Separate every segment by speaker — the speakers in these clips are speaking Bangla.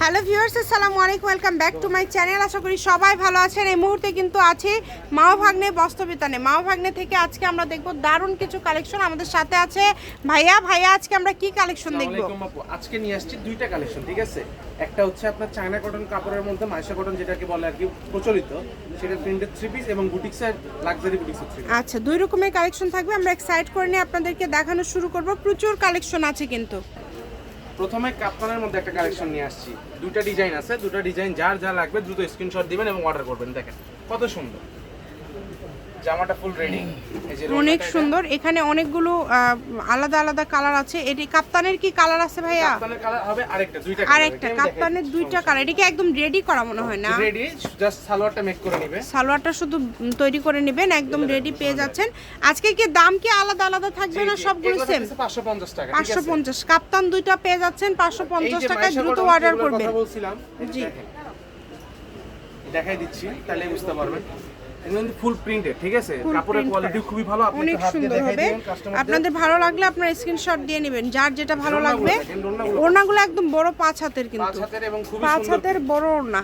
Speaker 1: হ্যালো ভিউয়ার্স আসসালামু আলাইকুম welcome back to my channel আশা করি সবাই ভালো আছেন। এই মুহূর্তে কিন্তু আছে মাও ভাগ্নে বস্ত্রবিতানে মাও ভাগ্নে থেকে আজকে আমরা দেখব দারুণ কিছু কালেকশন আমাদের সাথে আছে। ভাইয়া ভাইয়া আজকে আমরা কি কালেকশন দেখব।
Speaker 2: আজকে নিয়ে আসছি দুইটা কালেকশন ঠিক আছে? একটা হচ্ছে আপনার চায়না কটন কাপড়ের মধ্যে মাইশা কটন যেটাকে বলে আর কি প্রচলিত। সেটা প্রিন্টেড থ্রি পিস এবং বুটিক্সের লাক্সারি বুটিক্সের থ্রি
Speaker 1: আচ্ছা দুই রকমের কালেকশন থাকবে। আমরা এক্সাইট করে নিয়ে আপনাদেরকে দেখানো শুরু করব। প্রচুর কালেকশন আছে কিন্তু।
Speaker 2: প্রথমে কাপ্তানের মধ্যে একটা কালেকশন নিয়ে আসছি। দুটা ডিজাইন আছে দুটা ডিজাইন যার যা লাগবে দ্রুত স্ক্রিনশট দিবেন এবং অর্ডার করবেন। দেখেন, কত সুন্দর। জামাটা ফুল রেডি
Speaker 1: অনেক সুন্দর। এখানে অনেকগুলো আলাদা আলাদা কালার আছে। এটি কাপ্তানের কি কালার আছে ভাইয়া?
Speaker 2: কাপ্তানের কালার হবে আরেকটা দুইটা
Speaker 1: আর একটা কাপ্তানের দুইটা কালার এটা কি একদম রেডি করা মনে হয় না।
Speaker 2: রেডি জাস্ট সালোয়ারটা মেক করে নিবে।
Speaker 1: সালোয়ারটা শুধু তৈরি করে নেবেন একদম রেডি পেয়ে যাচ্ছেন। আজকে কি দাম কি আলাদা আলাদা থাকবে না সবগুলো সেম
Speaker 2: পাঁচশো পঞ্চাশ টাকা ঠিক
Speaker 1: পাঁচশো
Speaker 2: আছে
Speaker 1: পঞ্চাশ। কাপ্তান দুইটা পেয়ে যাচ্ছেন পাঁচশো
Speaker 2: এই
Speaker 1: পঞ্চাশ
Speaker 2: যে
Speaker 1: টাকায় দ্রুত অর্ডার করবেন
Speaker 2: কথা বলছিলাম
Speaker 1: জি।
Speaker 2: দেখাই দিচ্ছি তাহলে বুঝতে পারবেন। কিন্তু ফুল প্রিন্টেড ঠিক আছে? কাপড়ের কোয়ালিটি খুবই ভালো আপনি
Speaker 1: অনেক সুন্দর হবে। আপনাদের ভালো লাগলে আপনার স্ক্রিনশট দিয়ে নেবেন। যার যেটা ভালো লাগবে
Speaker 2: ওড়নাগুলো।
Speaker 1: একদম বড় পাঁচ হাতের কিন্তু। পাঁচ হাতের বড় ওড়না।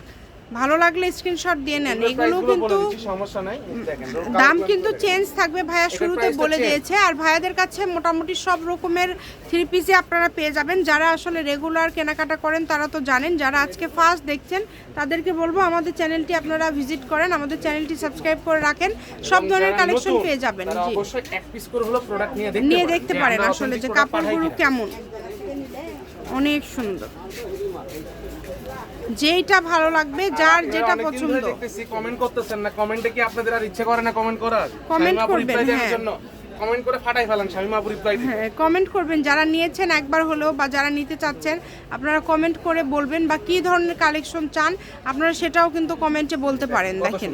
Speaker 1: ভালো লাগলে স্ক্রিনশট দিয়ে নেন। এগুলো কিন্তু
Speaker 2: সমস্যা নাই। দেখেন
Speaker 1: দাম কিন্তু চেঞ্জ থাকবে ভাইয়া শুরুতে বলে দিয়েছে। আর ভাইয়াদের কাছে মোটামুটি সব রকমের থ্রি পিসে আপনারা পেয়ে যাবেন। যারা আসলে রেগুলার কেনাকাটা করেন তারা তো জানেন। যারা আজকে ফার্স্ট দেখছেন তাদেরকে বলব আমাদের চ্যানেলটি আপনারা ভিজিট করেন। আমাদের চ্যানেলটি সাবস্ক্রাইব করে রাখেন। সব ধরনের কালেকশন পেয়ে যাবেন। জি।
Speaker 2: অবশ্যই এক পিস করে হলো প্রোডাক্ট নিয়ে দেখতে পারেন।
Speaker 1: আসলে যে কাপড়গুলো কেমন। অনেক সুন্দর। যেইটা ভালো লাগবে যার যেটা পছন্দ।
Speaker 2: দেখতেছি কমেন্ট করতেছেন না। কমেন্টে কি আপনাদের আর ইচ্ছে করে না কমেন্ট করার? আপু
Speaker 1: করবেন, হ্যাঁ।
Speaker 2: জন্য। কমেন্ট করে ফাটাই ফেলান শামিমা আপু রিপ্লাই
Speaker 1: হ্যাঁ কমেন্ট করবেন। যারা নিয়েছেন একবার হলেও বা যারা নিতে চাচ্ছেন আপনারা কমেন্ট করে বলবেন বা কী ধরনের কালেকশন চান আপনারা সেটাও কিন্তু কমেন্টে বলতে পারেন। দেখেন।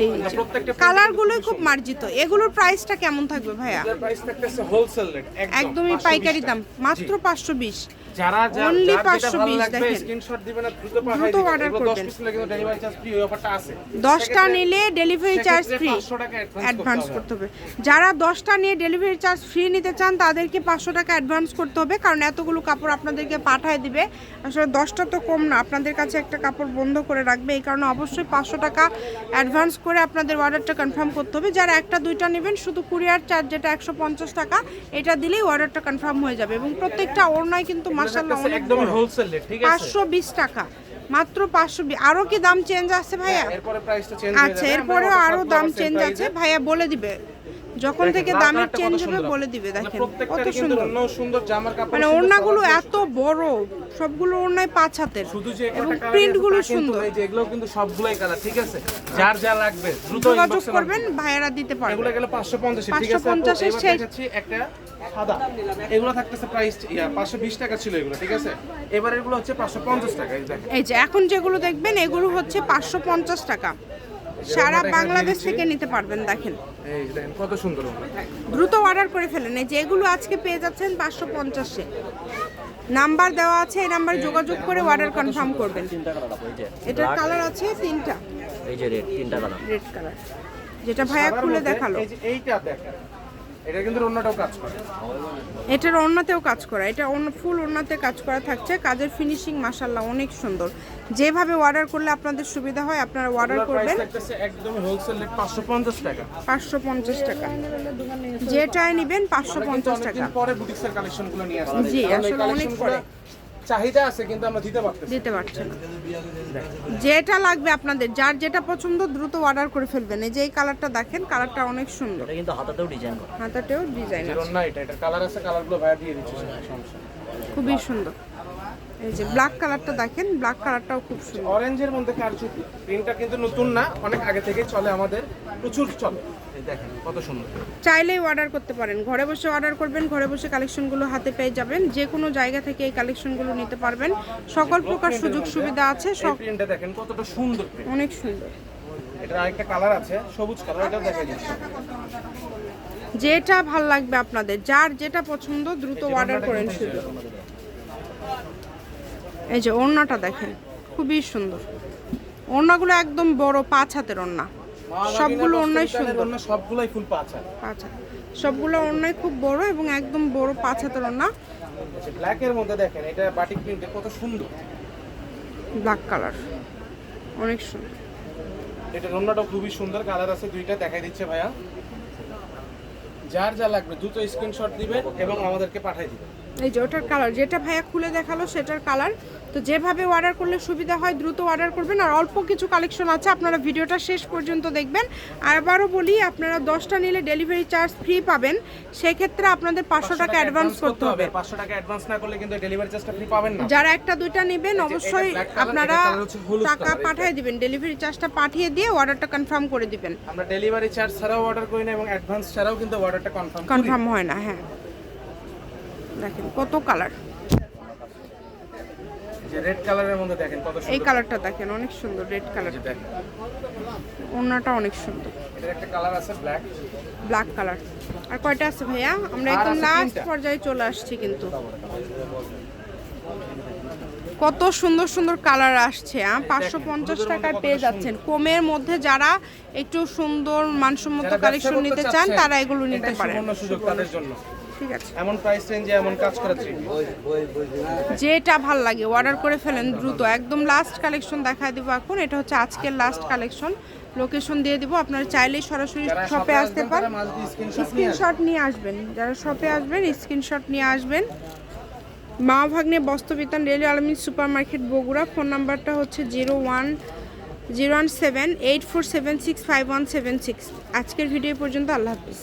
Speaker 1: এই
Speaker 2: আমরা
Speaker 1: কালারগুলোই খুব মার্জিত। এগুলোর প্রাইসটা কেমন থাকবে ভাইয়া?
Speaker 2: প্রাইস থাকতেছে হোলসেল রেট
Speaker 1: একদমই পাইকারি দাম মাত্র পাঁচশো বিশ।
Speaker 2: যারা যেটা
Speaker 1: 520 দেখেন।
Speaker 2: স্ক্রিনশট দিবেন আর দ্রুত
Speaker 1: দ্রুত
Speaker 2: দিবেন।
Speaker 1: order
Speaker 2: এগুলো 10 পিস কিন্তু ডেলিভারি চার্জ ফ্রি ওই অফারটা আছে।
Speaker 1: দশটা নিলে ডেলিভারি চার্জ ফ্রি
Speaker 2: 500 টাকা অ্যাডভান্স করতে
Speaker 1: হবে। যারা নিয়ে ডেলিভারি চার্জ ফ্রি নিতে চান তাদেরকে পাঁচশো টাকা অ্যাডভান্স করতে হবে কারণ এতগুলো কাপড় আপনাদেরকে পাঠায় দিবে। আসলে দশটা তো কম না আপনাদের কাছে একটা কাপড় বন্ধ করে রাখবে। এই কারণে অবশ্যই পাঁচশো টাকা অ্যাডভান্স করে আপনাদের অর্ডারটা কনফার্ম করতে হবে। যারা একটা দুইটা নেবেন শুধু কুরিয়ার চার্জ যেটা একশো পঞ্চাশ টাকা এটা দিলেই অর্ডারটা কনফার্ম হয়ে যাবে। এবং প্রত্যেকটা ওড়নায় কিন্তু
Speaker 2: একদমই
Speaker 1: বড়।
Speaker 2: হোলসেল রেট ঠিক আছে?
Speaker 1: পাঁচশো বিশ টাকা মাত্র পাঁচশো বিশ। আরও কি দাম চেঞ্জ আছে ভাইয়া?
Speaker 2: এরপরে প্রাইসটা চেঞ্জ
Speaker 1: আচ্ছা এরপরেও
Speaker 2: আরও
Speaker 1: দাম চেঞ্জ আছে। ভাইয়া বলে দিবে। যখন থেকে দামের চেঞ্জ হবে বলে দিবে
Speaker 2: মানে
Speaker 1: দেখেন কত সুন্দর।
Speaker 2: সুন্দর জামার কাপড়
Speaker 1: মানে ওড়নাগুলো এত বড় সবগুলো ওড়নায় পাঁচ হাতের।
Speaker 2: শুধু যে
Speaker 1: এবং
Speaker 2: একটা
Speaker 1: প্রিন্টগুলো
Speaker 2: কালার
Speaker 1: সুন্দর।
Speaker 2: এই যে এগুলো কিন্তু সবগুলাই কালার ঠিক আছে? যার যা লাগবে দ্রুত
Speaker 1: যোগাযোগ করবেন ভাইয়ারা দিতে পারবেন
Speaker 2: এগুলো গেলে 550 ঠিক আছে?
Speaker 1: 550
Speaker 2: এবার
Speaker 1: সেই-
Speaker 2: দেখাচ্ছি একটা সাদা। এগুলো থাকতেছে প্রাইস 520 টাকা ছিল এগুলো ঠিক আছে? এবার এগুলো হচ্ছে 550 টাকা এই দেখেন।
Speaker 1: এই যে এখন যেগুলো দেখবেন এগুলো হচ্ছে পাঁচশো পঞ্চাশ টাকা। সারা বাংলাদেশ থেকে নিতে পারবেন দেখেন।
Speaker 2: এই যে দেখেন কত সুন্দর
Speaker 1: দ্রুত অর্ডার করে ফেলেন। এই যেগুলো আজকে পেয়ে যাচ্ছেন পাঁচশো পঞ্চাশে। নাম্বার দেওয়া আছে এই নাম্বারে যোগাযোগ করে অর্ডার কনফার্ম করবেন। এটার কালার আছে তিনটা।
Speaker 3: এই যে রেড তিনটা কালার
Speaker 1: রেড কালার যেটা ভাইয়া খুলে দেখাল।
Speaker 2: এইটা দেখেন। এটা কিন্তু অন্যটাও কাজ করে।
Speaker 1: এটার অন্যতেও কাজ করা। এটা অন্য ফুল অন্যতে কাজ করা থাকছে। কাজের ফিনিশিং মাসাল্লাহ অনেক সুন্দর। যেভাবে অর্ডার করলে আপনাদের সুবিধা হয় আপনারা অর্ডার করবেন।
Speaker 2: একদম হোলসেল রেট 550 টাকা।
Speaker 1: পাঁচশো পঞ্চাশ টাকা। যেটাই নেবেন পাঁচশো
Speaker 2: আমরা কিন্তু
Speaker 1: পঞ্চাশ টাকা
Speaker 2: পরে বুটিক্সের কালেকশনগুলো নিয়ে আসবেন
Speaker 1: জি, আসলে অনেক পরে।
Speaker 2: চাহিদা আছে কিন্তু আমরা দিতে পারতেছি না।
Speaker 1: দিতে পারছি না। যেটা লাগবে আপনাদের যার যেটা পছন্দ দ্রুত অর্ডার করে ফেলবেন। এই যে এই কালারটা দেখেন কালারটা অনেক সুন্দর।
Speaker 3: এটা কিন্তু হাতাতেও ডিজাইন করা।
Speaker 1: হাতাতেও ডিজাইন
Speaker 2: আছে। অন্য এটা এটা কালার আছে কালারগুলো ভাইয়া দিয়ে দিচ্ছি। সমস্যা
Speaker 1: খুবই সুন্দর। এই যে ব্ল্যাক কালারটা দেখেন ব্ল্যাক কালারটাও খুব সুন্দর।
Speaker 2: অরেঞ্জের মধ্যে কারচুপি প্রিন্টটা কিন্তু নতুন না অনেক আগে থেকে চলে আমাদের প্রচুর চলে। দেখেন কত সুন্দর।
Speaker 1: চাইলেই অর্ডার করতে পারেন। ঘরে বসে অর্ডার করবেন ঘরে বসে কালেকশনগুলো হাতে পেয়ে যাবেন। যে কোনো জায়গা থেকে এই কালেকশনগুলো নিতে পারবেন। সকল প্রকার সুযোগ সুবিধা আছে সব
Speaker 2: প্রিন্টটা দেখেন কতটা সুন্দর
Speaker 1: অনেক সুন্দর।
Speaker 2: এটা আরেকটা কালার আছে সবুজ কালার এটা দেখা যাচ্ছে
Speaker 1: যেটা ভালো লাগবে আপনাদের যার যেটা পছন্দ দ্রুত অর্ডার করেন শুধু এই যে ওড়নাটা দেখেন খুবই সুন্দর। ওড়নাগুলো একদম বড় পাঁচ হাতের ওড়না। সবগুলো ওড়নাই সুন্দর।
Speaker 2: সবগুলাই ফুল পাঁচ হাত।
Speaker 1: পাঁচ হাত। সবগুলো ওড়নাই খুব বড় এবং একদম বড় পাঁচ হাতের ওড়না।
Speaker 2: আচ্ছা ব্ল্যাকের মধ্যে দেখেন এটা বাটিক প্রিন্টে কত সুন্দর।
Speaker 1: ব্ল্যাক কালার অনেক সুন্দর।
Speaker 2: এটা রোমনাটাও খুবই সুন্দর কালার আছে দুইটা দেখাই দিচ্ছে ভাইয়া। যার যা লাগবে দ্রুত স্ক্রিনশট দিবেন এবং আমাদেরকে পাঠিয়ে দিবে।
Speaker 1: এই যে ওটার কালার যেটা ভাইয়া খুলে দেখাল সেটার কালার তো যেভাবে অর্ডার করলে সুবিধা হয় দ্রুত অর্ডার করবেন। আর অল্প কিছু কালেকশন আছে আপনারা ভিডিওটা শেষ পর্যন্ত দেখবেন। আবারও বলি আপনারা দশটা নিলে ডেলিভারি চার্জ ফ্রি পাবেন। সেক্ষেত্রে আপনাদের পাঁচশো টাকা অ্যাডভান্স করতে হবে।
Speaker 2: পাঁচশো টাকা অ্যাডভান্স না করলে কিন্তু ডেলিভারি চার্জটা ফ্রি পাবেন না।
Speaker 1: যারা একটা দুইটা নেবেন অবশ্যই আপনারা টাকা পাঠিয়ে দিবেন। ডেলিভারি চার্জটা পাঠিয়ে দিয়ে অর্ডারটা কনফার্ম করে দিবেন।
Speaker 2: আমরা ডেলিভারি চার্জ ছাড়াও অর্ডার করি না এবং অ্যাডভান্স ছাড়াও কিন্তু অর্ডারটা কনফার্ম
Speaker 1: কনফার্ম হয় না হ্যাঁ। দেখেন কত কালার
Speaker 2: যে রেড কালারের মধ্যে দেখেন কত
Speaker 1: এই
Speaker 2: সুন্দর
Speaker 1: কালারটা দেখেন অনেক সুন্দর রেড কালার
Speaker 2: দেখেন।
Speaker 1: ওড়নাটা অনেক সুন্দর।
Speaker 2: এটার একটা কালার আছে ব্ল্যাক
Speaker 1: ব্ল্যাক কালার আর কয়টা আছে ভাইয়া? আমরা একদম লাস্ট পর্যায়ে চলে আসছি কিন্তু। কত সুন্দর সুন্দর কালার আসছে পাঁচশো পঞ্চাশ টাকায় পেয়ে যাচ্ছেন। কমের মধ্যে যারা একটু সুন্দর মানসম্মত কালেকশন নিতে চান তারা এগুলো নিতে পারেন।
Speaker 2: সুযোগ তাদের জন্য।
Speaker 1: ঠিক আছে।
Speaker 2: এমন প্রাইস রেঞ্জে এমন কাজ করা
Speaker 1: যেটা ভালো লাগে অর্ডার করে ফেলেন দ্রুত। একদম লাস্ট কালেকশন দেখায় দিব এখন এটা হচ্ছে আজকের লাস্ট কালেকশন লোকেশন দিয়ে দিব আপনারা চাইলেই সরাসরি শপে আসতে পারেন।
Speaker 2: তারা স্ক্রিনশট নিয়ে
Speaker 1: স্ক্রিনশট নিয়ে আসবেন। যারা শপে আসবেন স্ক্রিনশট নিয়ে আসবেন। মা ভাগ্নে বস্ত্রবিতান রেল আলমিন সুপার মার্কেট বগুড়া। ফোন নাম্বারটা হচ্ছে zero one zero one seven eight four seven six five one seven six. আজকের ভিডিও পর্যন্ত আল্লাহ হাফিজ।